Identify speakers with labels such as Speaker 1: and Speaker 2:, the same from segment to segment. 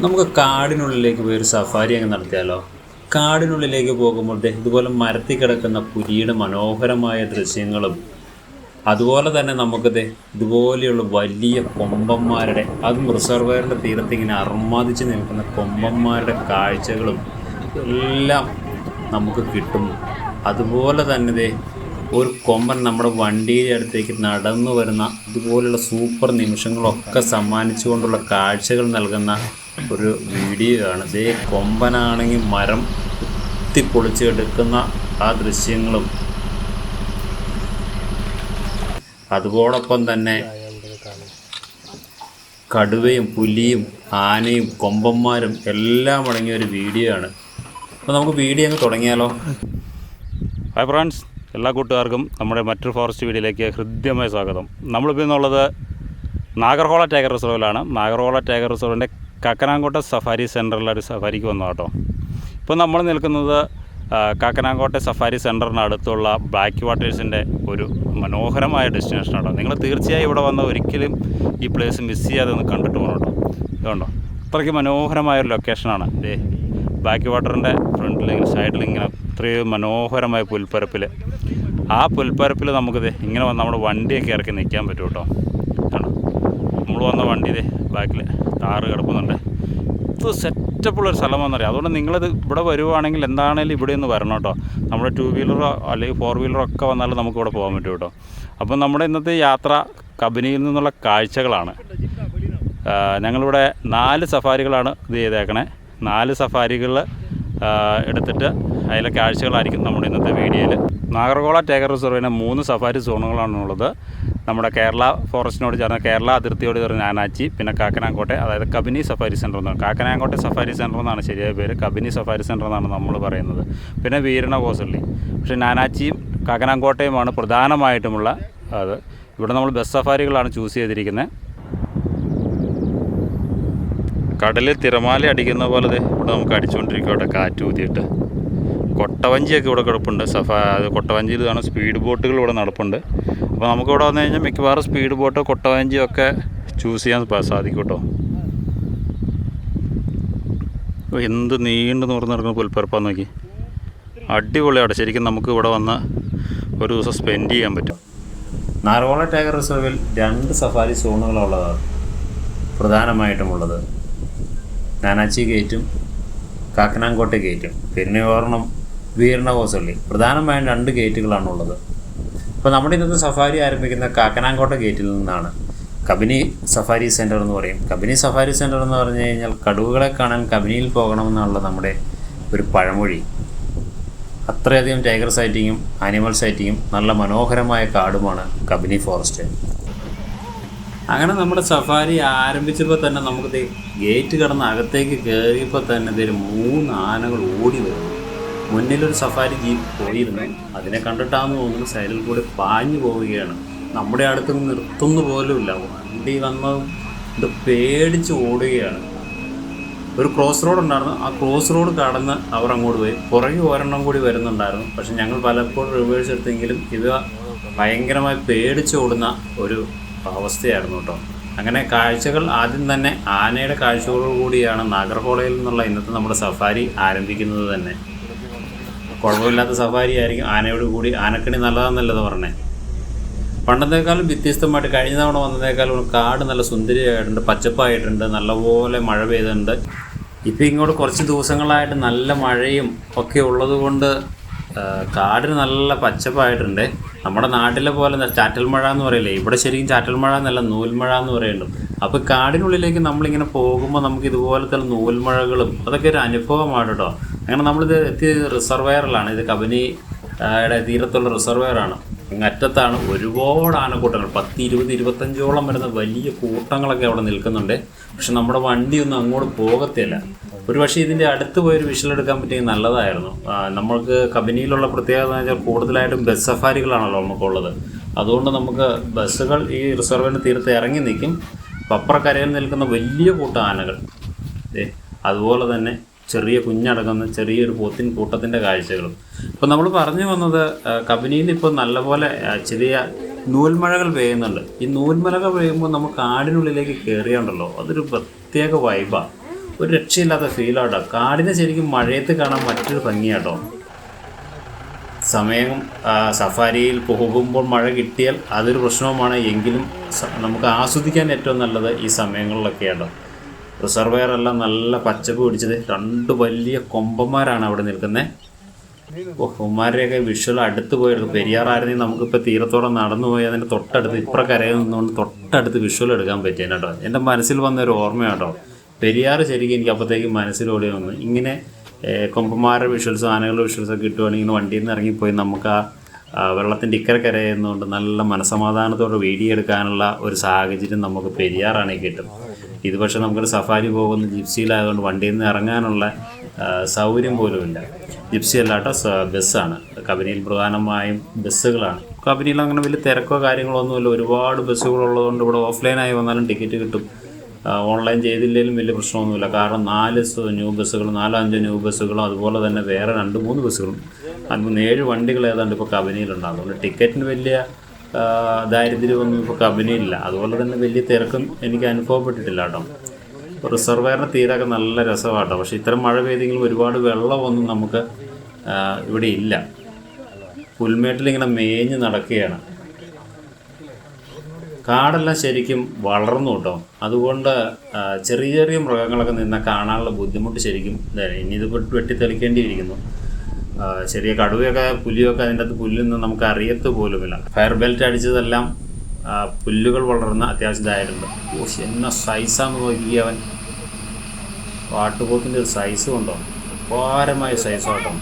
Speaker 1: നമുക്ക് കാടിനുള്ളിലേക്ക് പോയി ഒരു സഫാരി അങ്ങ് നടത്തിയാലോ? കാടിനുള്ളിലേക്ക് പോകുമ്പോൾ ഇതുപോലെ മരത്തിൽ കിടക്കുന്ന പുലിയുടെ മനോഹരമായ ദൃശ്യങ്ങളും അതുപോലെ തന്നെ നമുക്ക് ഇതുപോലെയുള്ള വലിയ കൊമ്പന്മാരുടെ അതും റിസർവയറിന്റെ തീരത്ത് ഇങ്ങനെ അർമാദിച്ച് നിൽക്കുന്ന കൊമ്പന്മാരുടെ കാഴ്ചകളും എല്ലാം നമുക്ക് കിട്ടും. അതുപോലെ തന്നെ ദേ ഒരു കൊമ്പൻ നമ്മുടെ വണ്ടിയുടെ അടുത്തേക്ക് നടന്നു വരുന്ന ഇതുപോലുള്ള സൂപ്പർ നിമിഷങ്ങളൊക്കെ സമ്മാനിച്ചുകൊണ്ടുള്ള കാഴ്ചകൾ നൽകുന്ന ഒരു വീഡിയോ ആണ് ദേ കൊമ്പനാണെങ്കിൽ മരം കുത്തിപ്പൊളിച്ച് എടുക്കുന്ന ആ ദൃശ്യങ്ങളും. അതോടൊപ്പം തന്നെ കടുവയും പുലിയും ആനയും കൊമ്പന്മാരും എല്ലാം അടങ്ങിയ ഒരു വീഡിയോ ആണ് അപ്പോൾ നമുക്ക് വീഡിയോ അങ്ങ് തുടങ്ങിയാലോ?
Speaker 2: ഹായ് ഫ്രണ്ട്സ് എല്ലാ കൂട്ടുകാർക്കും നമ്മുടെ മറ്റൊരു ഫോറസ്റ്റ് വീഡിയോയിലേക്ക് ഹൃദ്യമായ സ്വാഗതം. നമ്മളിപ്പോൾ ഇന്നുള്ളത് നാഗർഹോള ടൈഗർ റിസർവിലാണ് നാഗർഹോള ടൈഗർ റിസർവിന്റെ കാക്കനാങ്കോട്ട സഫാരി സെന്ററിലെ ഒരു സഫാരിക്ക് വന്നു കേട്ടോ. ഇപ്പോൾ നമ്മൾ നിൽക്കുന്നത് കാക്കനാങ്കോട്ട സഫാരി സെന്ററിന് അടുത്തുള്ള ബ്ലാക്ക് വാട്ടേഴ്സിന്റെ ഒരു മനോഹരമായ ഡെസ്റ്റിനേഷനാണ് നിങ്ങൾ തീർച്ചയായും ഇവിടെ വന്ന ഒരിക്കലും ഈ പ്ലേസ് മിസ് ചെയ്യാതെ ഒന്ന് കണ്ടിട്ട് പോകണം കേട്ടോ. ഇതുണ്ടോ അത്രയ്ക്ക് മനോഹരമായ ഒരു ലൊക്കേഷനാണ് ഇതേ ബ്ലാക്ക് വാട്ടറിന്റെ ഫ്രണ്ടിൽ ഇങ്ങനെ സൈഡിൽ ഇങ്ങനെ അത്രയും മനോഹരമായ പുൽപ്പരപ്പിൽ ആ പുൽപ്പരപ്പിൽ നമുക്കിത് ഇങ്ങനെ നമ്മുടെ വണ്ടിയൊക്കെ ഇറക്കി നിൽക്കാൻ പറ്റും കേട്ടോ. നമ്മൾ വന്ന വണ്ടി ഇതേ ബാക്കിൽ താറ് കിടക്കുന്നുണ്ട്. ഇത് സെറ്റപ്പുള്ളൊരു സ്ഥലമാണെന്നറിയാം. അതുകൊണ്ട് നിങ്ങളിത് ഇവിടെ വരുവാണെങ്കിൽ എന്താണേലും ഇവിടെ ഒന്ന് വരണം കേട്ടോ. നമ്മുടെ ടു വീലറോ അല്ലെങ്കിൽ ഫോർ വീലറോ ഒക്കെ വന്നാലും നമുക്ക് ഇവിടെ പോകാൻ പറ്റും കേട്ടോ. അപ്പം നമ്മുടെ ഇന്നത്തെ യാത്ര കബനിയിൽ നിന്നുള്ള കാഴ്ചകളാണ്. ഞങ്ങളിവിടെ നാല് സഫാരികളാണ് ഇത് ചെയ്തേക്കണേ. നാല് സഫാരികൾ എടുത്തിട്ട് അതിലെ കാഴ്ചകളായിരിക്കും നമ്മുടെ ഇന്നത്തെ വീഡിയോയിൽ നാഗർകോള ടൈഗർ റിസർവിന് മൂന്ന് സഫാരി സോണുകളാണുള്ളത്. നമ്മുടെ കേരള ഫോറസ്റ്റിനോട് ചേർന്ന കേരള അതിർത്തിയോട് ചേർന്ന് നാനാച്ചി പിന്നെ കാക്കനാങ്കോട്ടെ അതായത് കബിനി സഫാരി സെന്റർ എന്നാണ്. കാക്കനാങ്കോട്ടെ സഫാരി സെന്റർ എന്നാണ് ശരിയായ പേര്. കബിനി സഫാരി സെന്റർ എന്നാണ് നമ്മൾ പറയുന്നത്. പിന്നെ വീരണ കോസള്ളി. പക്ഷേ നാനാച്ചിയും കാക്കനാങ്കോട്ടയുമാണ് പ്രധാനമായിട്ടുമുള്ള അത് ഇവിടെ നമ്മൾ ബസ് സഫാരികളാണ് ചൂസ് ചെയ്തിരിക്കുന്നത്. കടലിൽ തിരമാല അടിക്കുന്ന പോലെ ഇവിടെ നമുക്ക് അടിച്ചുകൊണ്ടിരിക്കും അവിടെ കാറ്റ് ഊതിയിട്ട്. കൊട്ടവഞ്ചിയൊക്കെ ഇവിടെ കിടപ്പുണ്ട്. സഫ കാണും സ്പീഡ് ബോട്ടുകൾ ഇവിടെ നടപ്പുണ്ട്. അപ്പോൾ നമുക്ക് ഇവിടെ വന്നു കഴിഞ്ഞാൽ മിക്കവാറും സ്പീഡ് ബോട്ടോ കൊട്ടവഞ്ചിയോ ഒക്കെ ചൂസ് ചെയ്യാൻ സാധിക്കും കേട്ടോ എന്ത് നീണ്ടു നിറഞ്ഞു നടക്കുന്ന പുൽപ്പരപ്പാന്ന് നോക്കി. അടിപൊളിയാണ് ശരിക്കും നമുക്ക് ഇവിടെ വന്ന് ഒരു ദിവസം സ്പെൻഡ് ചെയ്യാൻ പറ്റും.
Speaker 1: നാർവോള ടൈഗർ റിസർവിൽ രണ്ട് സഫാരി സോണുകളുള്ളതാണ് പ്രധാനമായിട്ടുമുള്ളത് നാനാച്ചി ഗേറ്റും കാക്കനാങ്കോട്ടെ ഗേറ്റും പിന്നെ ഒരെണ്ണം വീരണകോസള്ളി പ്രധാനമായും രണ്ട് ഗേറ്റുകളാണുള്ളത് അപ്പോൾ നമ്മുടെ ഇന്നത്തെ സഫാരി ആരംഭിക്കുന്ന കാക്കനാങ്കോട്ട ഗേറ്റിൽ നിന്നാണ്. കബിനി സഫാരി സെന്റർ എന്ന് പറയും. കബിനി സഫാരി സെന്റർ എന്ന് പറഞ്ഞു കഴിഞ്ഞാൽ കടുവകളെ കാണാൻ കബിനിയിൽ പോകണമെന്നുള്ള നമ്മുടെ ഒരു പഴമൊഴി. അത്രയധികം ടൈഗർ സൈറ്റിങ്ങും ആനിമൽ സൈറ്റിങ്ങും നല്ല മനോഹരമായ കാടുമാണ് കബിനി ഫോറസ്റ്റ്. അങ്ങനെ നമ്മുടെ സഫാരി ആരംഭിച്ചപ്പോൾ തന്നെ നമുക്ക് ഗേറ്റ് കടന്ന് അകത്തേക്ക് കയറിയപ്പോൾ തന്നെ ഇതൊരു മൂന്ന് ആനകൾ ഓടി വരുന്നു മുന്നിലൊരു സഫാരി ജീപ്പ് പോയിരുന്നു. അതിനെ കണ്ടിട്ടാന്ന് തോന്നുന്നു സൈഡിൽ കൂടി പാഞ്ഞു പോവുകയാണ്. നമ്മുടെ അടുത്ത് നിർത്തുന്നു പോലുമില്ല. വണ്ടി വന്ന് ഇത് പേടിച്ച് ഓടുകയാണ്. ഒരു ക്രോസ് റോഡ് ഉണ്ടായിരുന്നു. ആ ക്രോസ് റോഡ് കടന്ന് അവർ അങ്ങോട്ട് പോയി. പുറകെ ഒരെണ്ണം കൂടി വരുന്നുണ്ടായിരുന്നു. പക്ഷെ ഞങ്ങൾ പലപ്പോഴും റിവേഴ്സ് എടുത്തെങ്കിലും ഇവ ഭയങ്കരമായി പേടിച്ച് ഓടുന്ന ഒരു അവസ്ഥയായിരുന്നു കേട്ടോ. അങ്ങനെ കാഴ്ചകൾ ആദ്യം തന്നെ ആനയുടെ കാഴ്ചകളോടുകൂടിയാണ് നാഗർകോളയിൽ നിന്നുള്ള ഇന്നത്തെ നമ്മുടെ സഫാരി ആരംഭിക്കുന്നത് തന്നെ. കുഴപ്പമില്ലാത്ത സഫാരി ആയിരിക്കും. ആനയോട് കൂടി ആനക്കണി നല്ലതാണെന്നല്ലത് പറഞ്ഞേ? പണ്ടത്തേക്കാളും വ്യത്യസ്തമായിട്ട് കഴിഞ്ഞ തവണ വന്നതേക്കാളും കാട് നല്ല സുന്ദരിയായിട്ടുണ്ട് പച്ചപ്പായിട്ടുണ്ട് നല്ലപോലെ മഴ പെയ്തിട്ടുണ്ട്. ഇപ്പം ഇങ്ങോട്ട് കുറച്ച് ദിവസങ്ങളായിട്ട് നല്ല മഴയും ഒക്കെ ഉള്ളതുകൊണ്ട് കാടിന് നല്ല പച്ചപ്പായിട്ടുണ്ട്. നമ്മുടെ നാട്ടിലെ പോലെ ചാറ്റൽ മഴ എന്ന് പറയില്ലേ? ഇവിടെ ശരിക്കും ചാറ്റൽ മഴ എന്നല്ല നൂൽമഴ എന്ന് പറയുന്നുണ്ട് അപ്പോൾ കാടിനുള്ളിലേക്ക് നമ്മളിങ്ങനെ പോകുമ്പോൾ നമുക്ക് ഇതുപോലത്തെ നൂൽമഴകളും അതൊക്കെ ഒരു അനുഭവമാണ് കേട്ടോ. അങ്ങനെ നമ്മളിത് എത്തിയത് റിസർവെയറിലാണ് ഇത് കബനി തീരത്തുള്ള റിസർവെയറാണ് അറ്റത്താണ് ഒരുപാട് ആനക്കൂട്ടങ്ങൾ. പത്ത് ഇരുപത് ഇരുപത്തഞ്ചോളം വരുന്ന വലിയ കൂട്ടങ്ങളൊക്കെ അവിടെ നിൽക്കുന്നുണ്ട്. പക്ഷെ നമ്മുടെ വണ്ടിയൊന്നും അങ്ങോട്ട് പോകത്തില്ല. ഒരു പക്ഷേ ഇതിന്റെ അടുത്ത് പോയൊരു വിഷൽ എടുക്കാൻ പറ്റിയെങ്കിൽ നല്ലതായിരുന്നു. നമ്മൾക്ക് കബനിയിലുള്ള പ്രത്യേകത എന്ന് വെച്ചാൽ കൂടുതലായിട്ടും ബസ് സഫാരികളാണല്ലോ നമുക്കുള്ളത്. അതുകൊണ്ട് നമുക്ക് ബസ്സുകൾ ഈ റിസർവേന്റെ തീരത്ത് ഇറങ്ങി നിൽക്കും. പപ്പറക്കരയിൽ നിൽക്കുന്ന വലിയ കൂട്ടം ആനകൾ. അതുപോലെ തന്നെ ചെറിയ കുഞ്ഞടങ്ങുന്ന ചെറിയൊരു പോത്തിൻ കൂട്ടത്തിന്റെ കാഴ്ചകളും. ഇപ്പോൾ നമ്മൾ പറഞ്ഞു വന്നത് കബനിയിൽ ഇപ്പോൾ നല്ലപോലെ ചെറിയ നൂൽമഴകൾ പെയ്യുന്നുണ്ട്. ഈ നൂൽമഴകൾ പെയ്യുമ്പോൾ നമ്മൾ കാടിനുള്ളിലേക്ക് കയറിയുണ്ടല്ലോ അതൊരു പ്രത്യേക വൈബാണ് ഒരു രക്ഷയില്ലാത്ത ഫീലാട്ടോ കാടിനെ ശരിക്കും മഴയത്ത് കാണാൻ മറ്റൊരു ഭംഗിയാട്ടോ സമയം സഫാരിയിൽ പോകുമ്പോൾ മഴ കിട്ടിയാൽ അതൊരു പ്രശ്നവുമാണ്. എങ്കിലും നമുക്ക് ആസ്വദിക്കാൻ ഏറ്റവും നല്ലത് ഈ സമയങ്ങളിലൊക്കെയാണ് റിസർവെയർ എല്ലാം നല്ല പച്ചപ്പ് പിടിച്ചത്. രണ്ട് വലിയ കൊമ്പന്മാരാണ് അവിടെ നിൽക്കുന്നത് ഉമ്മാരുടെയൊക്കെ വിഷ്വൽ അടുത്ത് പോയെടുക്കും പെരിയാറായിരുന്നെങ്കിൽ നമുക്കിപ്പോൾ തീരത്തോടെ നടന്നു പോയി. അതിന്റെ തൊട്ടടുത്ത് ഇപ്പുറ കരയിൽ നിന്നുകൊണ്ട് തൊട്ടടുത്ത് വിഷ്വൽ എടുക്കാൻ പറ്റിയ കേട്ടോ. എന്റെ മനസ്സിൽ വന്ന ഒരു ഓർമ്മയാട്ടോ പെരിയാർ ശരിക്കും എനിക്ക് അപ്പോഴത്തേക്കും മനസ്സിലോടി വന്നു. ഇങ്ങനെ കൊമ്പന്മാരുടെ വിഷ്വൽസ് ആനകളുടെ വിഷ്വൽസ് ഒക്കെ കിട്ടുവാണെങ്കിൽ വണ്ടിയിൽ നിന്ന് ഇറങ്ങിപ്പോയി നമുക്ക് ആ ആ, വെള്ളത്തിന്റെ ഇക്കര കരയുന്നതുകൊണ്ട് നല്ല മനസമാധാനത്തോടെ വീഡിയോ എടുക്കാനുള്ള ഒരു സാഹചര്യം നമുക്ക് പെരിയാറാണെങ്കിൽ കിട്ടും. ഇത് പക്ഷേ നമുക്കൊരു സഫാരി പോകുന്ന ജിപ്സിയിലായതുകൊണ്ട് വണ്ടിയിൽ നിന്ന് ഇറങ്ങാനുള്ള സൗകര്യം പോലുമില്ല. ജിപ്സി അല്ലാത്ത ബസ്സാണ്. കബനിയിൽ പ്രധാനമായും ബസ്സുകളാണ്. കബനിയിൽ അങ്ങനെ വലിയ തിരക്കോ കാര്യങ്ങളോ ഒന്നുമില്ല ഒരുപാട് ബസ്സുകളുള്ളതുകൊണ്ട് ഇവിടെ ഓഫ്ലൈനായി വന്നാലും ടിക്കറ്റ് കിട്ടും. ഓൺലൈൻ ചെയ്തില്ലെങ്കിലും വലിയ പ്രശ്നമൊന്നുമില്ല. കാരണം നാല് ന്യൂ ബസ്സുകളും നാലോ അഞ്ചോ ന്യൂ ബസ്സുകളും അതുപോലെ തന്നെ വേറെ രണ്ട് മൂന്ന് ബസ്സുകളും അതിന് ഏഴ് വണ്ടികൾ ഏതാണ്ട് ഇപ്പോൾ കബനിയിലുണ്ട് അതുകൊണ്ട് ടിക്കറ്റിന് വലിയ ദാരിദ്ര്യമൊന്നും ഇപ്പോൾ കമ്പനിയില്ല അതുപോലെ തന്നെ വലിയ തിരക്കും എനിക്ക് അനുഭവപ്പെട്ടിട്ടില്ല കേട്ടോ. റിസർവയറിന് തീരൊക്കെ നല്ല രസമാട്ടോ. പക്ഷേ ഇത്തരം മഴ പെയ്തെങ്കിലും ഒരുപാട് വെള്ളമൊന്നും നമുക്ക് ഇവിടെ ഇല്ല. പുൽമേട്ടിൽ ഇങ്ങനെ മേഞ്ഞ് നടക്കുകയാണ്. കാടെല്ലാം ശരിക്കും വളർന്നു കേട്ടോ. അതുകൊണ്ട് ചെറിയ ചെറിയ മൃഗങ്ങളൊക്കെ നിന്ന് കാണാനുള്ള ബുദ്ധിമുട്ട് ശരിക്കും ഇനി ഇത് വെട്ടി തെളിക്കേണ്ടിയിരിക്കുന്നു ആ, ചെറിയ കടുവയൊക്കെ പുലിയൊക്കെ അതിന്റെ അകത്ത് പുല്ലൊന്നും നമുക്ക് അറിയത്ത് പോലുമില്ല. ഫയർ ബെൽറ്റ് അടിച്ചതെല്ലാം പുല്ലുകൾ വളർന്ന അത്യാവശ്യം ഇതായിട്ടുണ്ട്. ഓ എന്ന സൈസാന്ന് നോക്കി അവൻ. വാട്ടുപോത്തിന്റെ ഒരു സൈസ് കൊണ്ടോ? അപാരമായ സൈസ് കേട്ടോ.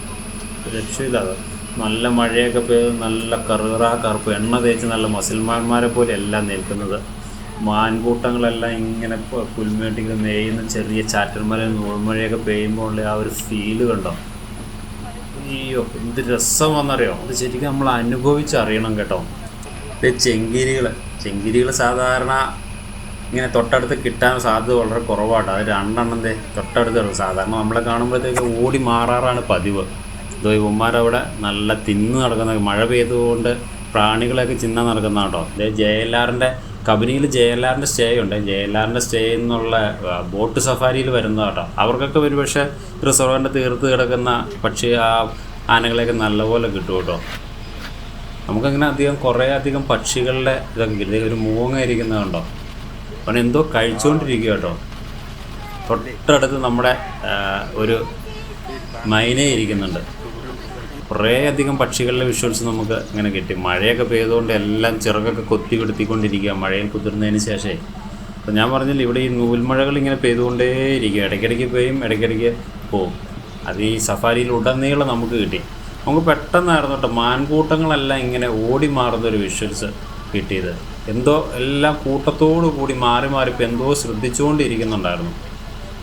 Speaker 1: ഒരു രക്ഷയില്ലാതെ നല്ല മഴയൊക്കെ പെയ്ത് നല്ല കറുകറ കറുപ്പ് എണ്ണ തേച്ച് നല്ല മുസൽമാന്മാരെ പോലെ എല്ലാം നിൽക്കുന്നത്. മാൻകൂട്ടങ്ങളെല്ലാം ഇങ്ങനെ പുൽമേട്ടിക്ക് നെയ്യുന്ന ചെറിയ ചാറ്റർമല നൂൽമഴയൊക്കെ പെയ്യുമ്പോൾ ഉള്ള ആ ഒരു ഫീൽ കണ്ടോ? അയ്യോ എന്ത് രസമാണെന്നറിയോ? അത് ശരിക്കും നമ്മൾ അനുഭവിച്ചറിയണം കേട്ടോ. ഇത് ചെങ്കിരികൾ ചെങ്കിരികൾ സാധാരണ ഇങ്ങനെ തൊട്ടടുത്ത് കിട്ടാൻ സാധ്യത വളരെ കുറവാണ് അത് രണ്ടെണ്ണം ദേ തൊട്ടടുത്ത് സാധാരണ നമ്മളെ കാണുമ്പോഴത്തേക്ക് ഓടി മാറാറാണ് പതിവ്. ഇതോ ഇവന്മാരവിടെ നല്ല തിന്ന് നടക്കുന്ന മഴ പെയ്തുകൊണ്ട് പ്രാണികളെയൊക്കെ ചിന്ന നടക്കുന്ന കേട്ടോ. ഇത് ജെ എൽ ആറിന്റെ കബനിയിൽ ജെ എൽ ആറിന്റെ സ്റ്റേ ഉണ്ട്. ജെ എൽ ആറിന്റെ സ്റ്റേ എന്നുള്ള ബോട്ട് സഫാരിയിൽ വരുന്ന കേട്ടോ. അവർക്കൊക്കെ ഒരു പക്ഷേ റിസർവറിന്റെ തീർത്ത് കിടക്കുന്ന പക്ഷി ആ ആനകളെയൊക്കെ നല്ലപോലെ കിട്ടും കേട്ടോ. നമുക്കങ്ങനെ അധികം കുറേ അധികം പക്ഷികളുടെ ഇതൊക്കെ കിട്ടും. ഒരു മൂങ്ങ ഇരിക്കുന്നത് കണ്ടോ? അവൻ എന്തോ കഴിച്ചുകൊണ്ടിരിക്കുക കേട്ടോ. തൊട്ടടുത്ത് നമ്മുടെ ഒരു മൈനേ ഇരിക്കുന്നുണ്ട്. കുറേ അധികം പക്ഷികളുടെ വിഷ്വൽസ് നമുക്ക് ഇങ്ങനെ കിട്ടി. മഴയൊക്കെ പെയ്തുകൊണ്ട് എല്ലാം ചിറകൊക്കെ കൊത്തി കെടുത്തിക്കൊണ്ടിരിക്കുക മഴയിൽ കുതിർന്നതിന് ശേഷമേ അപ്പോൾ ഞാൻ പറഞ്ഞില്ല ഇവിടെ ഈ നൂൽമഴകൾ ഇങ്ങനെ പെയ്തുകൊണ്ടേയിരിക്കും ഇടയ്ക്കിടയ്ക്ക് പെയ്യും ഇടയ്ക്കിടയ്ക്ക് പോവും. അത് ഈ സഫാരിയിൽ ഉടനീളം നമുക്ക് കിട്ടി. നമുക്ക് പെട്ടെന്നായിരുന്നു കേട്ടോ മാൻകൂട്ടങ്ങളെല്ലാം ഇങ്ങനെ ഓടി മാറുന്നൊരു വിഷ്വൽസ് കിട്ടിയത്. എന്തോ എല്ലാം കൂട്ടത്തോടു കൂടി മാറി മാറി ഇപ്പോൾ എന്തോ ശ്രദ്ധിച്ചുകൊണ്ടിരിക്കുന്നുണ്ടായിരുന്നു.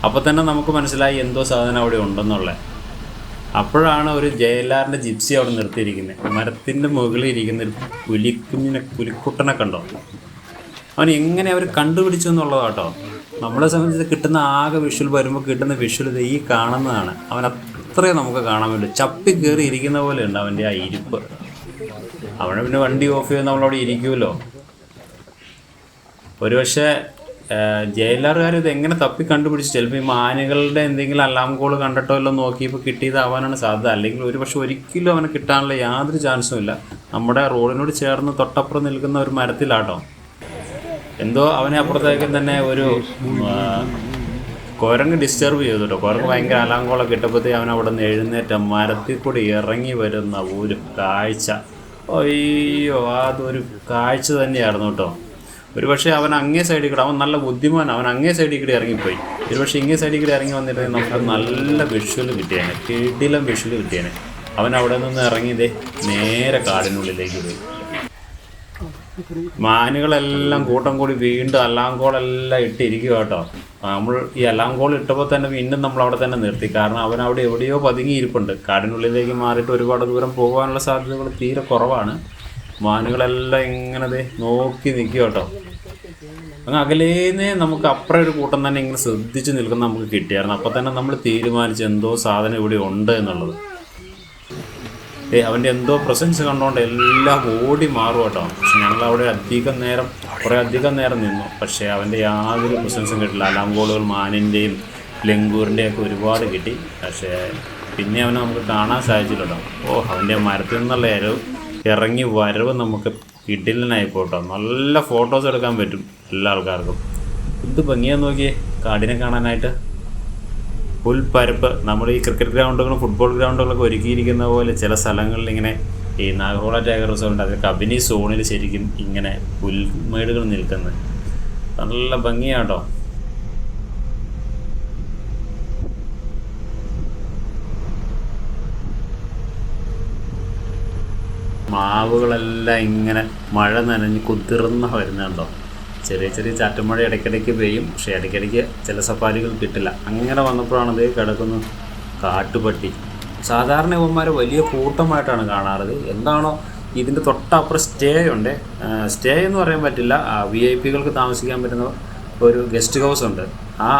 Speaker 1: അപ്പോൾ തന്നെ നമുക്ക് മനസ്സിലായി എന്തോ സാധനം അവിടെ ഉണ്ടെന്നുള്ളത്. അപ്പോഴാണ് ഒരു ജയലാറിന്റെ ജിപ്സി അവിടെ നിർത്തിയിരിക്കുന്നത് മരത്തിന്റെ മുകളിൽ ഇരിക്കുന്ന ഒരു പുലിക്കുഞ്ഞിനെ പുലിക്കുട്ടനെ കണ്ടോ? അവൻ എങ്ങനെ അവർ കണ്ടുപിടിച്ചു എന്നുള്ളതാട്ടോ. നമ്മളെ സംബന്ധിച്ച് കിട്ടുന്ന ആകെ വിഷ്വൽ വരുമ്പോൾ കിട്ടുന്ന വിഷ്വൽ ഇത് ഈ കാണുന്നതാണ്. അവൻ അത്രയും നമുക്ക് കാണാൻ പറ്റും. ചപ്പി കയറി ഇരിക്കുന്ന പോലെ ഉണ്ട് അവന്റെ ആ ഇരിപ്പ്. അവനെ പിന്നെ വണ്ടി ഓഫ് ചെയ്ത് നമ്മളവിടെ ഇരിക്കുമല്ലോ ഒരുപക്ഷെ ജയിലറുകാർ ഇത് എങ്ങനെ തപ്പി കണ്ടുപിടിച്ച്? ചിലപ്പോൾ ഈ മാനുകളുടെ എന്തെങ്കിലും അലാം കോൾ കണ്ടിട്ടോ എല്ലാം നോക്കിയപ്പോൾ കിട്ടിയതാവാനാണ് സാധ്യത. അല്ലെങ്കിൽ ഒരു പക്ഷെ ഒരിക്കലും അവനെ കിട്ടാനുള്ള യാതൊരു ചാൻസും ഇല്ല. നമ്മുടെ റോഡിനോട് ചേർന്ന് തൊട്ടപ്പുറം നിൽക്കുന്ന ഒരു മരത്തിലാട്ടോ. എന്തോ അവനെ അപ്പുറത്തേക്ക് തന്നെ ഒരു കുരങ്ങ് ഡിസ്റ്റർബ് ചെയ്തു കേട്ടോ കുരങ്ങ് ഭയങ്കര അലാങ്കോളൊക്കെ ഇട്ടപ്പോഴത്തേ അവൻ അവിടെ നിന്ന് എഴുന്നേറ്റ മരത്തിൽ കൂടി ഇറങ്ങി വരുന്ന ഒരു കാഴ്ച. അയ്യോ അതൊരു കാഴ്ച തന്നെയായിരുന്നു കേട്ടോ. ഒരു പക്ഷേ അവൻ അങ്ങേ സൈഡിൽ കൂടെ അവൻ നല്ല ബുദ്ധിമാൻ അവൻ അങ്ങേ സൈഡിൽ കൂടി ഇറങ്ങിപ്പോയി. ഒരു പക്ഷേ ഇങ്ങേ സൈഡിൽ കൂടി ഇറങ്ങി വന്നിട്ടുണ്ടെങ്കിൽ നമുക്ക് നല്ല വിഷ്വൽ കിട്ടിയേനെ കിടിലം വിഷ്വൽ കിട്ടിയേനെ. അവൻ അവിടെ നിന്ന് ഇറങ്ങിയതേ നേരെ കാടിനുള്ളിലേക്ക് പോയി. മാനുകളെല്ലാം കൂട്ടം കൂടി വീണ്ടും അലാങ്കോളെല്ലാം ഇട്ടിരിക്കുക കേട്ടോ. നമ്മൾ ഈ അലാങ്കോൾ ഇട്ടപ്പോൾ തന്നെ വീണ്ടും നമ്മൾ അവിടെ തന്നെ നിർത്തി. കാരണം അവൻ അവിടെ എവിടെയോ പതുങ്ങിയിരിപ്പുണ്ട്. കാടിനുള്ളിലേക്ക് മാറിയിട്ട് ഒരുപാട് ദൂരം പോകാനുള്ള സാധ്യതകൾ തീരെ കുറവാണ്. മാനുകളെല്ലാം ഇങ്ങനെ ദേ നോക്കി നിൽക്കുക കേട്ടോ. അങ്ങ് അകലേന്ന് നമുക്ക് അപ്പുറം ഒരു കൂട്ടം തന്നെ ഇങ്ങനെ ശ്രദ്ധിച്ച് നിൽക്കുന്ന നമുക്ക് കിട്ടിയായിരുന്നു. അപ്പം തന്നെ നമ്മൾ തീരുമാനിച്ചു എന്തോ സാധനം ഇവിടെ ഉണ്ട് എന്നുള്ളത്. ഏ അവന്റെ എന്തോ പ്രസൻസ് കണ്ടുകൊണ്ട് എല്ലാം ഓടി മാറും കേട്ടോ. പക്ഷെ ഞങ്ങൾ അവിടെ അധികം നേരം കുറേ അധികം നേരം നിന്നു. പക്ഷേ അവന്റെ യാതൊരു പ്രസൻസും കിട്ടില്ല. അലാം മാനിന്റെയും മാനിന്റെയും ലെങ്കൂറിന്റെയൊക്കെ ഒരുപാട് കിട്ടി. പക്ഷേ പിന്നെ അവനെ നമുക്ക് കാണാൻ സാധിച്ചില്ലല്ലോ ഓ അവന്റെ മരത്തിൽ നിന്നുള്ള ഇരവ് ഇറങ്ങി വരവ് നമുക്ക് കിഡിലിനായി പോട്ടോ. നല്ല ഫോട്ടോസ് എടുക്കാൻ പറ്റും എല്ലാ ആൾക്കാർക്കും. എന്ത് ഭംഗിയാന്ന് നോക്കിയേ കാടിനെ കാണാനായിട്ട്. പുൽപ്പരപ്പ് നമ്മൾ ഈ ക്രിക്കറ്റ് ഗ്രൗണ്ടുകളും ഫുട്ബോൾ ഗ്രൗണ്ടുകളൊക്കെ ഒരുക്കിയിരിക്കുന്ന പോലെ ചില സ്ഥലങ്ങളിൽ ഇങ്ങനെ ഈ നാഗർഹോള ടൈഗർ റിസോർട്ട് അതിൽ കബിനി സോണിൽ ശരിക്കും ഇങ്ങനെ പുൽമേടുകൾ നിൽക്കുന്നത്. നല്ല ഭംഗിയാട്ടോ. മാവുകളെല്ലാം ഇങ്ങനെ മഴ നനഞ്ഞ് കുതിർന്ന വരുന്നുണ്ടോ? ചെറിയ ചെറിയ ചാറ്റമഴ ഇടയ്ക്കിടയ്ക്ക് പെയ്യും. പക്ഷേ ഇടയ്ക്കിടയ്ക്ക് ചില സഫാരികൾ കിട്ടില്ല. അങ്ങനെ വന്നപ്പോഴാണ് ഇത് കിടക്കുന്നു കാട്ടുപട്ടി. സാധാരണ ഇവന്മാർ വലിയ കൂട്ടമായിട്ടാണ് കാണാറത് എന്താണോ ഇതിന്റെ തൊട്ടപ്പുറം സ്റ്റേ ഉണ്ട്. സ്റ്റേ എന്ന് പറയാൻ പറ്റില്ല. വി ഐ പികൾക്ക് താമസിക്കാൻ പറ്റുന്ന ഒരു ഗസ്റ്റ് ഹൗസ് ഉണ്ട്. ആ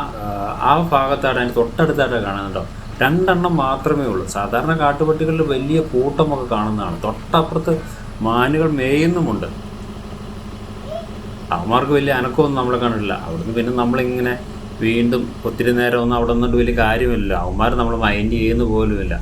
Speaker 1: ആ, ഭാഗത്താണ് അതിന്റെ തൊട്ടടുത്തായിട്ട് കാണുന്നുണ്ടോ രണ്ടെണ്ണം മാത്രമേ ഉള്ളൂ. സാധാരണ കാട്ടുപട്ടികളിൽ വലിയ കൂട്ടമൊക്കെ കാണുന്നതാണ്. തൊട്ടപ്പുറത്ത് മാനുകൾ മേയുന്നുമുണ്ട്. അവന്മാർക്ക് വലിയ അനക്കമൊന്നും നമ്മളെ കണ്ടിട്ടില്ല. അവിടുന്ന് പിന്നെ നമ്മളിങ്ങനെ വീണ്ടും ഒത്തിരി നേരം ഒന്നും അവിടെ നിന്നിട്ട് വലിയ കാര്യമില്ല. അവന്മാർ നമ്മൾ മൈൻഡ് ചെയ്യുന്ന പോലുമില്ല.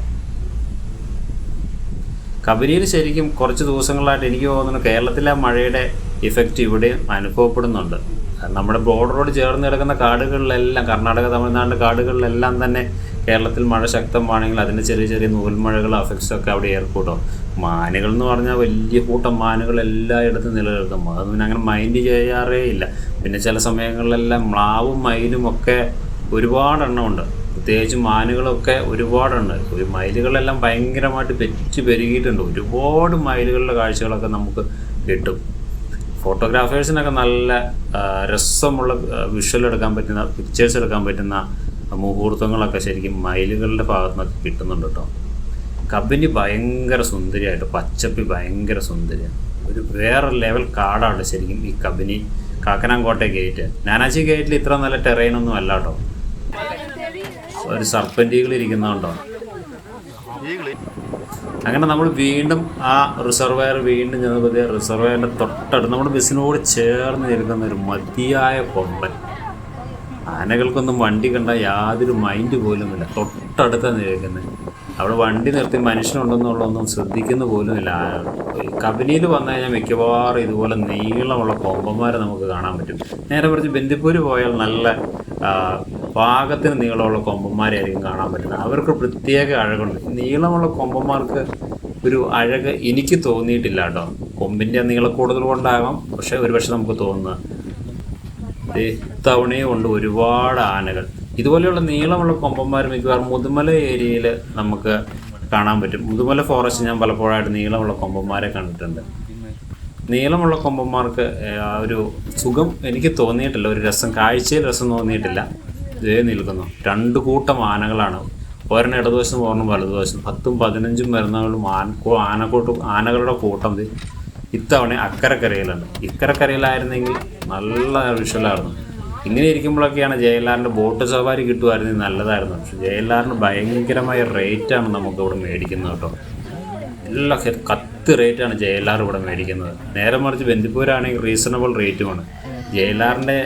Speaker 1: കബനിയിൽ ശരിക്കും കുറച്ച് ദിവസങ്ങളായിട്ട് എനിക്ക് തോന്നുന്നു കേരളത്തിലെ മഴയുടെ ഇഫക്റ്റ് ഇവിടെയും അനുഭവപ്പെടുന്നുണ്ട്. നമ്മുടെ ബോർഡറോട് ചേർന്ന് കിടക്കുന്ന കാടുകളിലെല്ലാം കർണാടക തമിഴ്നാട് കാടുകളിലെല്ലാം തന്നെ കേരളത്തിൽ മഴ ശക്തമാണെങ്കിൽ അതിന്റെ ചെറിയ ചെറിയ നൂൽമഴകൾ അഫക്ട്സ് ഒക്കെ അവിടെ ഏർപ്പെടും മാനുകൾ എന്ന് പറഞ്ഞാൽ വലിയ കൂട്ടം മാനുകൾ എല്ലായിടത്തും നിലനിൽക്കും. അതൊന്നും പിന്നെ അങ്ങനെ മൈൻഡ് ചെയ്യാറേ ഇല്ല. പിന്നെ ചില സമയങ്ങളിലെല്ലാം മ്ലാവും മയിലും ഒക്കെ ഒരുപാട് ഉണ്ട്. പ്രത്യേകിച്ച് മാനുകളൊക്കെ ഒരുപാടുണ്ട് ഒരു മയിലുകളെല്ലാം ഭയങ്കരമായിട്ട് പെറ്റ് പെരുകിയിട്ടുണ്ട്. ഒരുപാട് മയിലുകളുടെ കാഴ്ചകളൊക്കെ നമുക്ക് കിട്ടും. ഫോട്ടോഗ്രാഫേഴ്സിനൊക്കെ നല്ല രസമുള്ള വിഷ്വൽ എടുക്കാൻ പറ്റുന്ന പിക്ചേഴ്സ് എടുക്കാൻ പറ്റുന്ന മുഹൂർത്തങ്ങളൊക്കെ ശരിക്കും മയിലുകളുടെ ഭാഗത്തു നിന്നൊക്കെ കിട്ടുന്നുണ്ട് കേട്ടോ. കബനി ഭയങ്കര സുന്ദരിയായിട്ട് പച്ചപ്പി ഭയങ്കര സുന്ദരിയാണ് ഒരു വേറെ ലെവൽ കാടാണ് ശരിക്കും ഈ കബനി. കാക്കനാങ്കോട്ടെ ഗേറ്റ് നാനാജി ഗേറ്റിൽ ഇത്ര നല്ല ടെറൈനൊന്നും അല്ല കേട്ടോ. ഒരു സർപ്പന്റികൾ ഇരിക്കുന്നുണ്ടോ അങ്ങനെ നമ്മൾ വീണ്ടും ആ റിസർവയർ വീണ്ടും ചെന്നപ്പോൾ റിസർവയറിന്റെ തൊട്ടടുത്ത് നമ്മുടെ ബസ്സിനോട് ചേർന്ന് നിൽക്കുന്ന ഒരു മതിയായ കൊമ്പൻ. ആനകൾക്കൊന്നും വണ്ടി കണ്ട യാതൊരു മൈൻഡ് പോലുമില്ല തൊട്ടടുത്താണ് നിൽക്കുന്നത് അവിടെ വണ്ടി നിർത്തി മനുഷ്യനുണ്ടെന്നുള്ളതൊന്നും ശ്രദ്ധിക്കുന്ന പോലുമില്ല കബനിയിൽ വന്നു കഴിഞ്ഞാൽ മിക്കവാറും ഇതുപോലെ നീളമുള്ള കൊമ്പന്മാരെ നമുക്ക് കാണാൻ പറ്റും. നേരെ കുറച്ച് ബന്ദിപ്പൂര് പോയാൽ നല്ല പാകത്തിന് നീളമുള്ള കൊമ്പന്മാരെയായിരിക്കും കാണാൻ പറ്റുന്നത്. അവർക്ക് പ്രത്യേക അഴകുണ്ട്. നീളമുള്ള കൊമ്പന്മാർക്ക് ഒരു അഴക് എനിക്ക് തോന്നിയിട്ടില്ല കേട്ടോ. കൊമ്പിന്റെ നീളക്കൂടുതൽ കൊണ്ടാകാം പക്ഷേ ഒരുപക്ഷെ നമുക്ക് തോന്നുന്നത് ഇത്തവണയും കൊണ്ട് ഒരുപാട് ആനകൾ. ഇതുപോലെയുള്ള നീളമുള്ള കൊമ്പന്മാർ മിക്കവാറും മുതുമല ഏരിയയിൽ നമുക്ക് കാണാൻ പറ്റും. മുതുമല ഫോറസ്റ്റ് ഞാൻ പലപ്പോഴായിട്ട് നീളമുള്ള കൊമ്പന്മാരെ കണ്ടിട്ടുണ്ട്. നീളമുള്ള കൊമ്പന്മാർക്ക് ഒരു സുഖം എനിക്ക് തോന്നിയിട്ടില്ല. ഒരു രസം കാഴ്ചയിൽ രസം തോന്നിയിട്ടില്ല. ഇതേ നിൽക്കുന്നു. രണ്ട് കൂട്ടം ആനകളാണ്. ഒരെണ്ണം ഇടതുവശം ഒരെണ്ണം വലതുവശം പത്തും പതിനഞ്ചും വരുന്നവരും ആന ആനക്കൂട്ട ആനകളുടെ കൂട്ടം ഇത് ഇത്തവണ അക്കരക്കരയിലുണ്ട് ഇക്കരക്കരയിലായിരുന്നെങ്കിൽ നല്ല വിഷ്വലായിരുന്നു ഇങ്ങനെ ഇരിക്കുമ്പോഴൊക്കെയാണ് ജയലാറിന്റെ ബോട്ട് സവാരി കിട്ടുമായിരുന്നെങ്കിൽ നല്ലതായിരുന്നു. പക്ഷെ ജയലാറിന് ഭയങ്കരമായ റേറ്റാണ് നമുക്ക് ഇവിടെ മേടിക്കുന്നത് കേട്ടോ. എല്ലാ കത്ത് റേറ്റാണ് ജയലാർ ഇവിടെ മേടിക്കുന്നത്. നേരെ മറിച്ച് ബന്ദിപ്പൂരാണെങ്കിൽ റീസണബിൾ റേറ്റുമാണ്. ജയലാറിന്റെ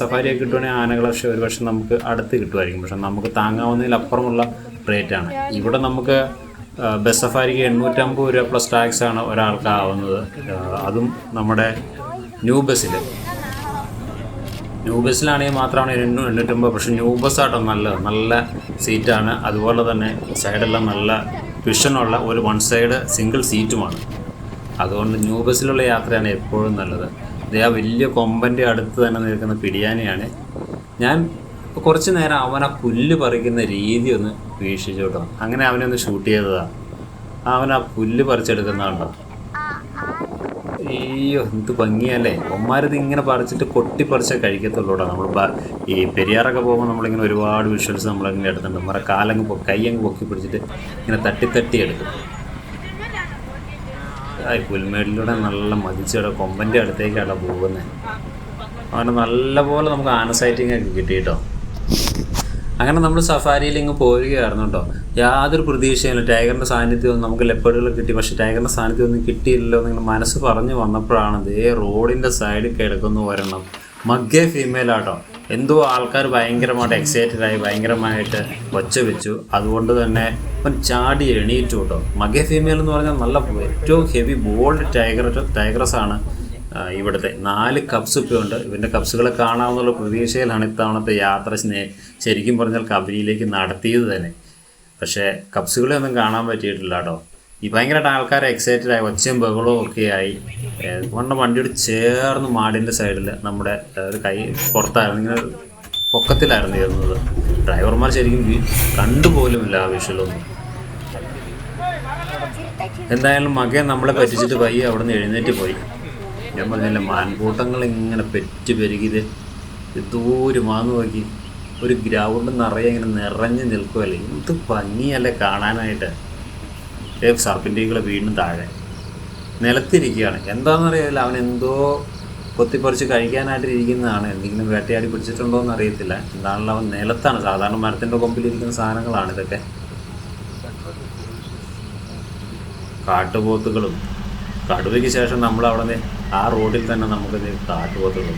Speaker 1: സഫാരിയൊക്കെ കിട്ടുവാണെങ്കിൽ ആനകളെ പക്ഷേ ഒരു പക്ഷേ നമുക്ക് അടുത്ത് കിട്ടുമായിരിക്കും പക്ഷെ നമുക്ക് താങ്ങാവുന്നതിലപ്പുറമുള്ള റേറ്റാണ് ഇവിടെ നമുക്ക് ബസ് സഫാരിക്ക് എണ്ണൂറ്റമ്പത് രൂപ പ്ലസ് ടാക്സ് ആണ് ഒരാൾക്ക് ആവുന്നത്. അതും നമ്മുടെ ന്യൂ ബസ്സിൽ ന്യൂ ബസ്സിലാണെങ്കിൽ മാത്രമാണ് എണ്ണൂ എണ്ണൂറ്റമ്പത്. പക്ഷേ ന്യൂ ബസ്സാട്ടോ നല്ല നല്ല സീറ്റാണ് അതുപോലെ തന്നെ സൈഡെല്ലാം നല്ല വിഷനുള്ള ഒരു വൺ സൈഡ് സിംഗിൾ സീറ്റുമാണ് അതുകൊണ്ട് ന്യൂ ബസ്സിലുള്ള യാത്രയാണ് എപ്പോഴും നല്ലത്. ഇത് ആ വലിയ കൊമ്പന്റെ അടുത്ത് തന്നെ നിൽക്കുന്ന പിടിയാനയാണ്. ഞാൻ കുറച്ച് നേരം അവൻ ആ പുല്ല് പറിക്കുന്ന രീതി ഒന്ന് വീക്ഷിച്ചു കേട്ടോ അങ്ങനെ അവനെ ഒന്ന് ഷൂട്ട് ചെയ്തതാണ് അവൻ ആ പുല്ല് പറിച്ചെടുക്കുന്നതാണോ അയ്യോ എന്ത് ഭംഗിയല്ലേ. ഒമ്മാരത് ഇങ്ങനെ പറിച്ചിട്ട് കൊട്ടി പറിച്ചേ കഴിക്കത്തുള്ളൂടാ. നമ്മൾ ഈ പെരിയാറൊക്കെ പോകുമ്പോൾ നമ്മളിങ്ങനെ ഒരുപാട് വിഷ്വൽസ് നമ്മളിങ്ങനെ എടുത്തിട്ടുണ്ട്. നമ്മുടെ കാലങ്ങ് കൈ കൈയങ്ങ് പൊക്കി പിടിച്ചിട്ട് ഇങ്ങനെ തട്ടി തട്ടി എടുക്കും. ആ പുൽമേടിലൂടെ നല്ല മതിച്ചയുടെ കൊമ്പന്റെ അടുത്തേക്കാണ് പോകുന്നത് അവന് നല്ലപോലെ നമുക്ക് ആന സൈറ്റിംഗ് ഒക്കെ കിട്ടി അങ്ങനെ നമ്മൾ സഫാരിയിൽ ഇങ്ങ് പോരുകയായിരുന്നു കേട്ടോ. യാതൊരു പ്രതീക്ഷയില്ല ടൈഗറിന്റെ സാന്നിധ്യം നമുക്ക് ലെപ്പേഡുകൾ കിട്ടി. പക്ഷെ ടൈഗറിന്റെ സാന്നിധ്യം ഒന്നും കിട്ടിയില്ലല്ലോ നിങ്ങൾ മനസ്സ് പറഞ്ഞു വന്നപ്പോഴാണ് ദേ റോഡിന്റെ സൈഡിൽ കിടക്കുന്നു ഒരെണ്ണം. മഗ്ഗെ ഫീമെയിൽ ആട്ടോ. എന്തോ ആൾക്കാർ ഭയങ്കരമായിട്ട് എക്സൈറ്റഡ് ആയി ഭയങ്കരമായിട്ട് ഒച്ച വെച്ചു അതുകൊണ്ട് തന്നെ അവൻ ചാടി എണീറ്റു കേട്ടോ. മഗ്ഗെ ഫീമെയിൽ എന്ന് പറഞ്ഞാൽ നല്ല ഏറ്റവും ഹെവി ബോൾഡ് ടൈഗർ ടൈഗ്രസ് ആണ് ഇവിടുത്തെ. നാല് കപ്സ് ഇപ്പോൾ ഉണ്ട് ഇവന്റെ കപ്സുകളെ കാണാമെന്നുള്ള പ്രതീക്ഷയിലാണ് ഇത്തവണത്തെ യാത്ര ശരിക്കും പറഞ്ഞാൽ കബനിയിലേക്ക് നടത്തിയത് തന്നെ. പക്ഷേ കപ്സുകളെ ഒന്നും കാണാൻ പറ്റിയിട്ടില്ല കേട്ടോ. ഈ ഭയങ്കരമായിട്ട് ആൾക്കാരെ എക്സൈറ്റഡ് ആയി ഒച്ചയും ബഹളവും ഒക്കെ ആയി. കൊണ്ട് വണ്ടിയോട് ചേർന്ന് മാടിന്റെ സൈഡിൽ നമ്മുടെ ഒരു കൈ പുറത്തായിരുന്നു ഇങ്ങനെ പൊക്കത്തിലായിരുന്നു ഇരുന്നത്. ഡ്രൈവർമാർ ശരിക്കും കണ്ടുപോലുമില്ല ആ വിഷയമൊന്നും എന്തായാലും മകൻ നമ്മളെ പറ്റിച്ചിട്ട് പയ്യെ അവിടെ നിന്ന് എഴുന്നേറ്റ് പോയി. ഞാൻ പറഞ്ഞില്ല മാൻകൂട്ടങ്ങൾ ഇങ്ങനെ പെറ്റ് പെരുകിയത് മാന്ന് നോക്കി. ഒരു ഗ്രൗണ്ട് നിറയെ ഇങ്ങനെ നിറഞ്ഞു നിൽക്കുമല്ലേ എന്ത് ഭംഗിയല്ലേ കാണാനായിട്ട്. സർപ്പിന്റെകളെ വീണ്ടും താഴെ. നിലത്തിരിക്കുകയാണ്. എന്താണെന്നറിയില്ല. അവൻ എന്തോ കൊത്തിപ്പറിച്ച് കഴിക്കാനായിട്ട് ഇരിക്കുന്നതാണ്. എന്തെങ്കിലും വേട്ടയാടി പിടിച്ചിട്ടുണ്ടോ എന്ന് അറിയത്തില്ല എന്താണല്ലോ അവൻ നിലത്താണ്. സാധാരണ മരത്തിന്റെ കൊമ്പിലിരിക്കുന്ന സാധനങ്ങളാണ് ഇതൊക്കെ. കാട്ടുപോത്തുകളും. കടുവയ്ക്ക് ശേഷം നമ്മൾ അവിടെ ആ റോഡിൽ തന്നെ നമുക്ക് കാട്ടുപോത്തുകൾ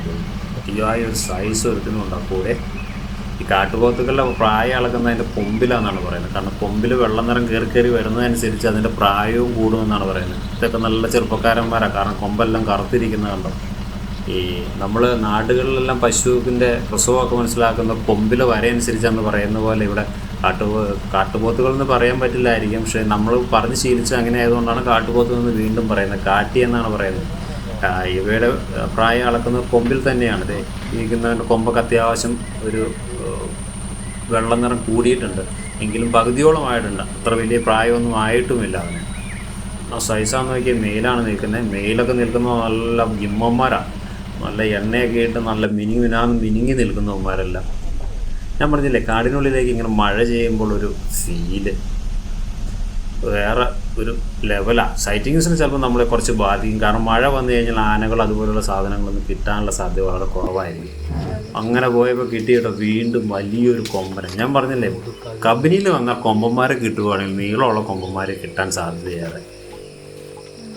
Speaker 1: അതിയായ ഒരു സൈസ് ഒരുത്തിനുണ്ട് കൂടെ ഈ കാട്ടുപോത്തുകളുടെ പ്രായം അളക്കുന്നതിന്റെ കൊമ്പിലാണെന്നാണ് പറയുന്നത്. കാരണം കൊമ്പിൽ വെള്ളം നിറം കയറി കയറി വരുന്നതനുസരിച്ച് അതിന്റെ പ്രായവും കൂടുമെന്നാണ് പറയുന്നത്. ഇതൊക്കെ നല്ല ചെറുപ്പക്കാരന്മാരാണ് കാരണം കൊമ്പെല്ലാം കറുത്തിരിക്കുന്നത് കണ്ടോ? ഈ നമ്മൾ നാടുകളിലെല്ലാം പശുവിന്റെ പ്രസവമൊക്കെ മനസ്സിലാക്കുന്ന കൊമ്പിൽ വരയനുസരിച്ചാണ് പറയുന്ന പോലെ ഇവിടെ കാട്ടു കാട്ടുപോത്തുകൾ എന്ന് പറയാൻ പറ്റില്ലായിരിക്കും. പക്ഷേ നമ്മൾ പറഞ്ഞ് ശീലിച്ച് അങ്ങനെ ആയതുകൊണ്ടാണ് കാട്ടുപോത്തുകൾ എന്ന് വീണ്ടും പറയുന്നത്. കാട്ടി എന്നാണ് പറയുന്നത്. ഇവയുടെ പ്രായം അളക്കുന്നത് കൊമ്പിൽ തന്നെയാണ്. ഇത് ഇരിക്കുന്ന കൊമ്പൊക്കെ അത്യാവശ്യം ഒരു വെള്ളം നിറം കൂടിയിട്ടുണ്ട്. എങ്കിലും പകുതിയോളം ആയിട്ടുണ്ട്. അത്ര വലിയ പ്രായമൊന്നും ആയിട്ടുമില്ല അതിന്. ആ സൈസാന്ന് നോക്കിയാൽ മെയിലാണ് നിൽക്കുന്നത്. മെയിലൊക്കെ നിൽക്കുന്ന നല്ല ഗിമ്മന്മാരാണ് നല്ല എണ്ണയൊക്കെ ഇട്ട് നല്ല മിനിങ്ങി മിനാന്ന് മിനിങ്ങി നിൽക്കുന്നവന്മാരെല്ലാം. ഞാൻ പറഞ്ഞില്ലേ കാടിനുള്ളിലേക്ക് ഇങ്ങനെ മഴ ചെയ്യുമ്പോൾ ഒരു ഫീൽ. വേറെ ഒരു ലെവലാണ് സൈറ്റിങ്സിന് ചിലപ്പോൾ നമ്മളെ കുറച്ച് ബാധിക്കും. കാരണം മഴ വന്നു കഴിഞ്ഞാൽ ആനകൾ അതുപോലുള്ള സാധനങ്ങളൊന്നും കിട്ടാനുള്ള സാധ്യത വളരെ കുറവായിരിക്കും. അങ്ങനെ പോയപ്പോൾ കിട്ടിയിട്ട് വീണ്ടും വലിയൊരു കൊമ്പന. ഞാൻ പറഞ്ഞില്ലേ കമ്പനിയിൽ വന്ന കൊമ്പന്മാരെ കിട്ടുകയാണെങ്കിൽ നീളമുള്ള കൊമ്പന്മാരെ കിട്ടാൻ സാധ്യതയേറെ.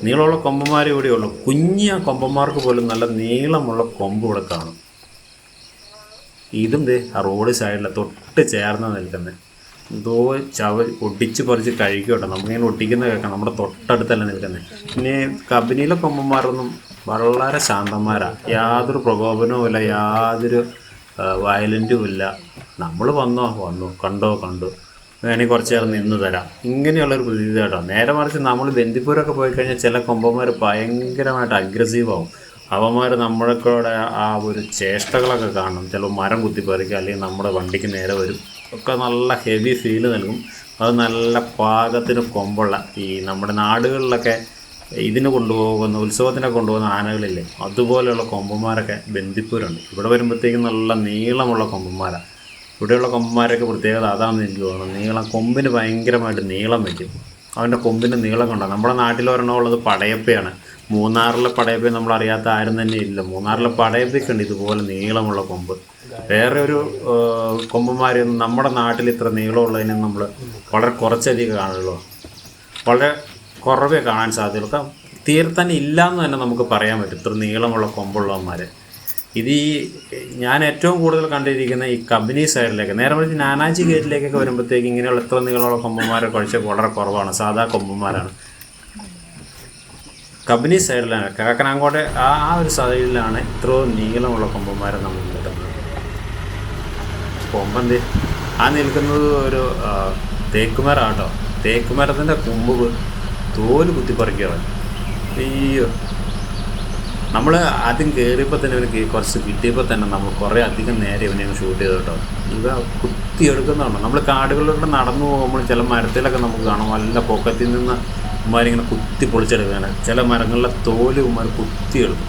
Speaker 1: നീളമുള്ള കൊമ്പന്മാരെ ഇവിടെയുള്ളൂ കുഞ്ഞ കൊമ്പന്മാർക്ക് പോലും നല്ല നീളമുള്ള കൊമ്പ് ഇവിടെ കാണും. ഇതും ദേ ആ റോഡ് സൈഡിൽ തൊട്ട് ചേർന്ന് നിൽക്കുന്നത് എന്തോ ചവ ഒട്ടിച്ച് പറിച്ച് കഴിക്കട്ടെ നമുക്കിങ്ങനെ ഒട്ടിക്കുന്ന കേൾക്കാം. നമ്മുടെ തൊട്ടടുത്തല്ല നിൽക്കുന്നത് പിന്നെ കമ്പനിയിലെ കൊമ്പന്മാരൊന്നും വളരെ ശാന്തന്മാരാണ് യാതൊരു പ്രകോപനവും ഇല്ല യാതൊരു വയലന്റും ഇല്ല. നമ്മൾ വന്നോ? വന്നു. കണ്ടോ? കണ്ടു. വേണമെങ്കിൽ കുറച്ച് നേരം നിന്ന് തരാം. ഇങ്ങനെയുള്ളൊരു പ്രതീതി കേട്ടോ. നേരെ മറിച്ച് നമ്മൾ ബന്ദിപ്പൂരൊക്കെ പോയി കഴിഞ്ഞാൽ ചില കൊമ്പന്മാർ ഭയങ്കരമായിട്ട് അഗ്രസീവ് ആവും. അവന്മാർ നമ്മളൊക്കെ ആ ഒരു ചേഷ്ടകളൊക്കെ കാണും. ചിലപ്പോൾ മരം കുത്തിപ്പറിക്കുക അല്ലെങ്കിൽ നമ്മുടെ വണ്ടിക്ക് നേരെ വരും. ഒക്കെ നല്ല ഹെവി ഫീൽ നൽകും. അത് നല്ല പാകത്തിന് കൊമ്പുള്ള ഈ നമ്മുടെ നാടുകളിലൊക്കെ ഇതിന് കൊണ്ടുപോകുന്ന ഉത്സവത്തിനെ കൊണ്ടുപോകുന്ന ആനകളില്ലേ അതുപോലെയുള്ള കൊമ്പന്മാരൊക്കെ ബന്ദിപ്പൂരുണ്ട്. ഇവിടെ വരുമ്പോഴത്തേക്കും നല്ല നീളമുള്ള കൊമ്പന്മാരാണ് ഇവിടെയുള്ള കൊമ്പന്മാരൊക്കെ പ്രത്യേകത അതാണെന്ന് എനിക്ക് തോന്നുന്നത് നീളം കൊമ്പിന് ഭയങ്കരമായിട്ട് നീളം വയ്ക്കും അവന്റെ കൊമ്പിന്റെ നീളം കൊണ്ടാണ് നമ്മുടെ നാട്ടിൽ ഒരെണ്ണമുള്ളത് പടയപ്പയാണ്. മൂന്നാറിലെ പടയപ്പ നമ്മൾ അറിയാത്ത ആരും തന്നെ ഇല്ല. മൂന്നാറിലെ പടയപ്പയ്ക്കുണ്ട് ഇതുപോലെ നീളമുള്ള കൊമ്പ്. വേറെ ഒരു കൊമ്പന്മാരെയൊന്നും നമ്മുടെ നാട്ടിൽ ഇത്ര നീളമുള്ളതിനെ നമ്മൾ വളരെ കുറച്ചധികം കാണുള്ളൂ. വളരെ കുറവേ കാണാൻ സാധ്യതയുള്ളൂ. തീർത്തന്നെ ഇല്ല എന്ന് തന്നെ നമുക്ക് പറയാൻ പറ്റും. ഇത്ര നീളമുള്ള കൊമ്പുള്ളവന്മാർ ഇത് ഈ ഞാൻ ഏറ്റവും കൂടുതൽ കണ്ടിരിക്കുന്ന ഈ കമ്പനി സൈഡിലേക്ക് നേരെ മറിച്ച് നാനാജി ഗേറ്റിലേക്കൊക്കെ വരുമ്പോഴത്തേക്ക് ഇങ്ങനെയുള്ള ഇത്ര നീളമുള്ള കൊമ്പന്മാരെ കുഴച്ച് വളരെ കുറവാണ്. സാധാ കൊമ്പന്മാരാണ്. കമ്പനി സൈഡിലാണ്. കാക്കനാങ്കോട്ടെ ആ ആ ഒരു സൈഡിലാണ് ഇത്രയും നീളമുള്ള കൊമ്പന്മാരെ നമ്മൾ കൊമ്പന്ത് ആ നിൽക്കുന്നത് ഒരു തേക്കുമരം തേക്കുമരാട്ടോ തേക്കുമരത്തിന്റെ കൊമ്പ് തോൽ കുത്തിപ്പറിക്കുകയാണ് അയ്യോ. നമ്മൾ ആദ്യം കയറിയപ്പോൾ തന്നെ ഇവന് കുറച്ച് കിട്ടിയപ്പോൾ തന്നെ നമ്മൾ കുറേ അധികം നേരെ ഇവനെ ഷൂട്ട് ചെയ്തു കേട്ടോ. ഇവ കുത്തിയെടുക്കുന്നതാണ് നമ്മൾ കാടുകളിലൂടെ നടന്നു പോകുമ്പോൾ ചില മരത്തിലൊക്കെ നമുക്ക് കാണാം. നല്ല പൊക്കത്തിൽ നിന്ന് ഉമ്മാരിങ്ങനെ കുത്തി പൊളിച്ചെടുക്കുകയാണ് ചില മരങ്ങളിലെ തോൽ ഉമ്മാർ കുത്തിയെടുക്കും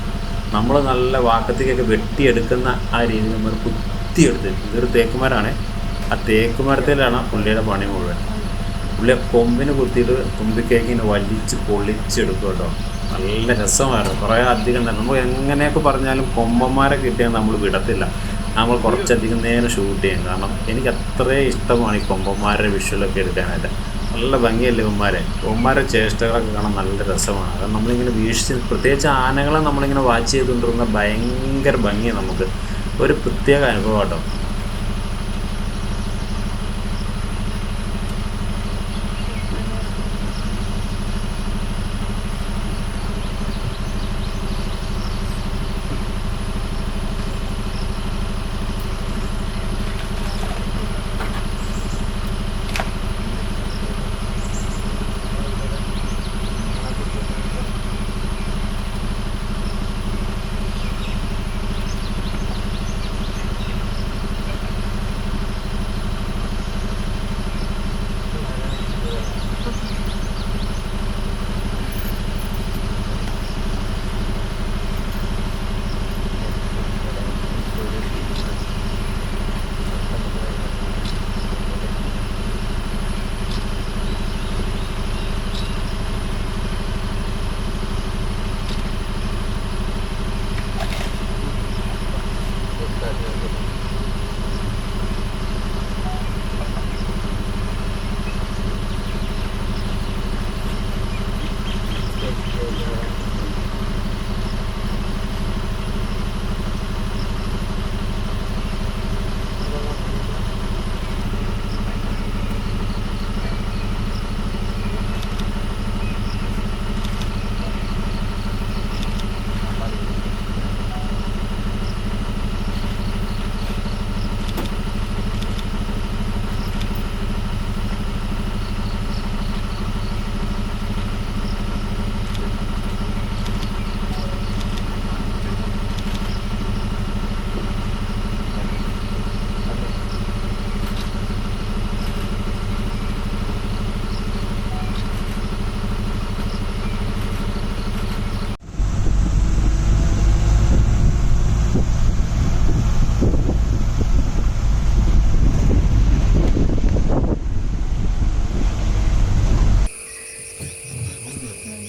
Speaker 1: നമ്മൾ നല്ല വാക്കത്തേക്കൊക്കെ വെട്ടിയെടുക്കുന്ന ആ രീതിയിൽ ഉമ്മാർ കുത്തിയെടുത്ത്. ഇതൊരു തേക്കുമരാണ്. ആ തേക്കുമരത്തിലാണ് പുള്ളിയുടെ പണി മുഴുവൻ. പുള്ളിയെ കൊമ്പിന് കുത്തിയിട്ട് തുമ്പിക്കേക്ക് ഇങ്ങനെ വലിച്ച് പൊളിച്ചെടുക്കും കേട്ടോ. നല്ല രസമായിരുന്നു. കുറേ അധികം തന്നെ. നമ്മൾ എങ്ങനെയൊക്കെ പറഞ്ഞാലും കൊമ്പന്മാരെ കിട്ടിയാൽ നമ്മൾ വിടത്തില്ല. നമ്മൾ കുറച്ചധികം നേരം ഷൂട്ട് ചെയ്യും കാരണം എനിക്ക് അത്രയും ഇഷ്ടമാണ് ഈ കൊമ്പന്മാരുടെ വിഷ്വലൊക്കെ എടുക്കാനായിട്ട്. നല്ല ഭംഗിയല്ലേ ഉമ്മാരെ ഉമ്മാരെ ചേഷ്ടകളൊക്കെ കാണാൻ നല്ല രസമാണ്. കാരണം നമ്മളിങ്ങനെ വീക്ഷിച്ച് പ്രത്യേകിച്ച് ആനകളെ നമ്മളിങ്ങനെ വാച്ച് ചെയ്തുകൊണ്ടിരുന്ന ഭയങ്കര ഭംഗിയാണ് നമുക്ക്. ഒരു പ്രത്യേക അനുഭവം കേട്ടോ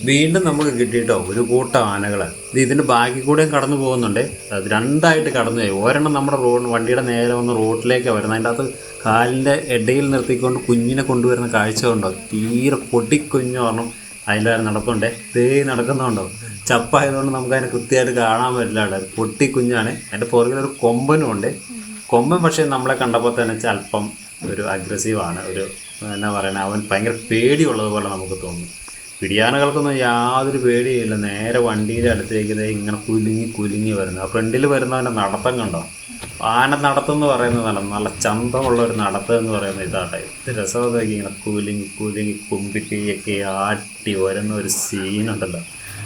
Speaker 1: വീണ്ടും നമുക്ക് കിട്ടിയിട്ടോ ഒരു കൂട്ടം ആനകൾ ഇത് ഇതിന്റെ ബാക്കി കൂടെയും കടന്നു പോകുന്നുണ്ട്. അത് രണ്ടായിട്ട് കടന്നു പോയി. ഒരെണ്ണം നമ്മുടെ റോഡ് വണ്ടിയുടെ നേരെ വന്ന് റോഡിലേക്കാണ് വരുന്നത് അതിന്റെ അകത്ത് കാലിന്റെ ഇടയിൽ നിർത്തിക്കൊണ്ട് കുഞ്ഞിനെ കൊണ്ടുവരുന്ന കാഴ്ച ഉണ്ടോ തീരെ പൊട്ടിക്കുഞ്ഞു പറഞ്ഞു അതിന്റെ നടപ്പുണ്ടേ. ദേ നടക്കുന്നുണ്ടോ? ചപ്പായതുകൊണ്ട് നമുക്ക് അതിനെ കൃത്യമായിട്ട് കാണാൻ പറ്റില്ല അവിടെ പൊട്ടിക്കുഞ്ഞാണ്. അതിന്റെ പുറകിൽ ഒരു കൊമ്പനും ഉണ്ട്. കൊമ്പൻ പക്ഷേ നമ്മളെ കണ്ടപ്പോൾ തന്നെ അല്പം ഒരു അഗ്രസീവാണ് ഒരു എന്നാ പറയുന്നത് അവൻ ഭയങ്കര പേടിയുള്ളതുപോലെ നമുക്ക് തോന്നും പിടിയാനകൾക്കൊന്നും യാതൊരു പേടിയില്ല. നേരെ വണ്ടിയുടെ അടുത്തേക്ക് ഇങ്ങനെ കുലുങ്ങി കുലുങ്ങി വരുന്നത് ആ ഫ്രണ്ടിൽ വരുന്നവന്റെ നടത്തം കണ്ടോ? ആന നടത്തം എന്ന് പറയുന്നത് നല്ല ചന്തമുള്ള ഒരു നടത്തം എന്ന് പറയുന്നത് ഇതാട്ടെ ഇത് രസമൊക്കെ ഇങ്ങനെ കുലുങ്ങി കുലുങ്ങി കുമ്പിട്ടിയൊക്കെ ആട്ടി വരുന്ന ഒരു സീനുണ്ടല്ലോ.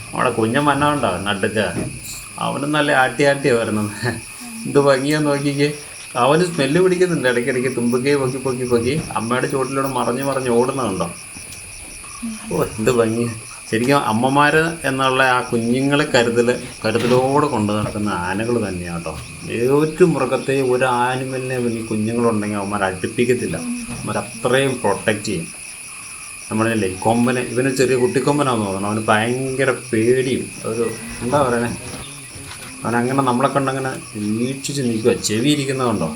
Speaker 1: നമ്മുടെ കുഞ്ഞൻ മന്നമുണ്ടോ നടുക്ക? അവനും നല്ല ആട്ടി ആട്ടി വരുന്നത് എന്ത് ഭംഗിയാ നോക്കിക്കേ. അവന് സ്മെല്ല് പിടിക്കുന്നുണ്ട്. ഇടയ്ക്കിടയ്ക്ക് തുമ്പിക്കേ പൊക്കി പൊക്കി പൊക്കി. അമ്മയുടെ ചുവട്ടിലൂടെ മറഞ്ഞ് മറിഞ്ഞ് ഓടുന്നുണ്ടോ ഓ എന്ത് ഭംഗി. ശരിക്കും അമ്മമാർ എന്നുള്ള ആ കുഞ്ഞുങ്ങളെ കരുതൽ കരുതലോടെ കൊണ്ടു നടക്കുന്ന ആനകൾ തന്നെയാണ് കേട്ടോ ഒരു മൃഗത്തെ ഒരു ആനിമലിനെ ഈ കുഞ്ഞുങ്ങളുണ്ടെങ്കിൽ അവന്മാർ അടുപ്പിക്കത്തില്ല. അവന്മാർ അത്രയും പ്രൊട്ടക്റ്റ് ചെയ്യും. നമ്മളല്ലേ കൊമ്പനെ ഇവന് ചെറിയ കുട്ടിക്കൊമ്പനാന്ന് തോന്നണം. അവന് ഭയങ്കര പേടിയും. ഒരു എന്താ പറയണേ? അവനങ്ങനെ നമ്മളെ കണ്ടങ്ങനെ വീക്ഷിച്ച് നിൽക്കുക ചെവി ഇരിക്കുന്നതുണ്ടോ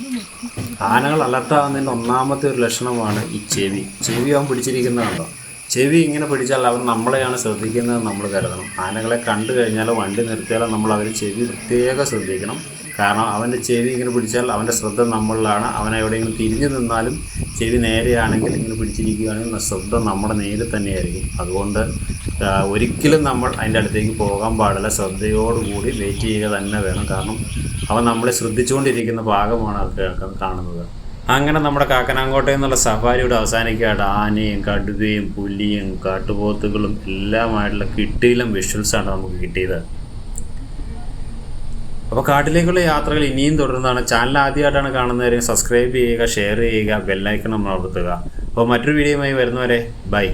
Speaker 1: ആനകൾ അലർട്ടാകുന്നതിന്റെ ഒന്നാമത്തെ ഒരു ലക്ഷണമാണ് ഈ ചെവി. ചെവി അവൻ പിടിച്ചിരിക്കുന്നതുണ്ടോ ചെവി ഇങ്ങനെ പിടിച്ചാൽ അവർ നമ്മളെയാണ് ശ്രദ്ധിക്കുന്നത് നമ്മൾ കരുതണം. ആനകളെ കണ്ടു കഴിഞ്ഞാലോ വണ്ടി നിർത്തിയാലോ നമ്മൾ അവർ ചെവി പ്രത്യേകം ശ്രദ്ധിക്കണം. കാരണം അവന്റെ ചെവി ഇങ്ങനെ പിടിച്ചാൽ അവന്റെ ശ്രദ്ധ നമ്മളിലാണ്. അവൻ എവിടെയെങ്കിലും തിരിഞ്ഞു നിന്നാലും ചെവി നേരെയാണെങ്കിൽ ഇങ്ങനെ പിടിച്ചിരിക്കുകയാണെങ്കിൽ ശ്രദ്ധ നമ്മുടെ നേരെ തന്നെയായിരിക്കും. അതുകൊണ്ട് ഒരിക്കലും നമ്മൾ അതിന്റെ അടുത്തേക്ക് പോകാൻ പാടില്ല. ശ്രദ്ധയോടുകൂടി വെയിറ്റ് ചെയ്യുക തന്നെ വേണം. കാരണം അവൻ നമ്മളെ ശ്രദ്ധിച്ചുകൊണ്ടിരിക്കുന്ന ഭാഗമാണ് അത് കാണുന്നത്. അങ്ങനെ നമ്മുടെ കാക്കനാങ്കോട്ടയിൽ നിന്നുള്ള സഫാരിയുടെ അവസാനിക്കുകയാണ്. ആനയും കടുവയും പുലിയും കാട്ടുപോത്തുകളും എല്ലാമായിട്ടുള്ള കിട്ടിയിലും വിഷ്വൽസാണ് നമുക്ക് കിട്ടിയത്. അപ്പോൾ കാട്ടിലേക്കുള്ള യാത്രകൾ ഇനിയും തുടരുന്നതാണ്. ചാനൽ ആദ്യമായിട്ടാണ് കാണുന്നവരെ സബ്സ്ക്രൈബ് ചെയ്യുക ഷെയർ ചെയ്യുക ബെല്ലൈക്കൺ നമ്മൾ അമർത്തുക. അപ്പോൾ മറ്റൊരു വീഡിയോയുമായി വരുന്നവരെ ബൈ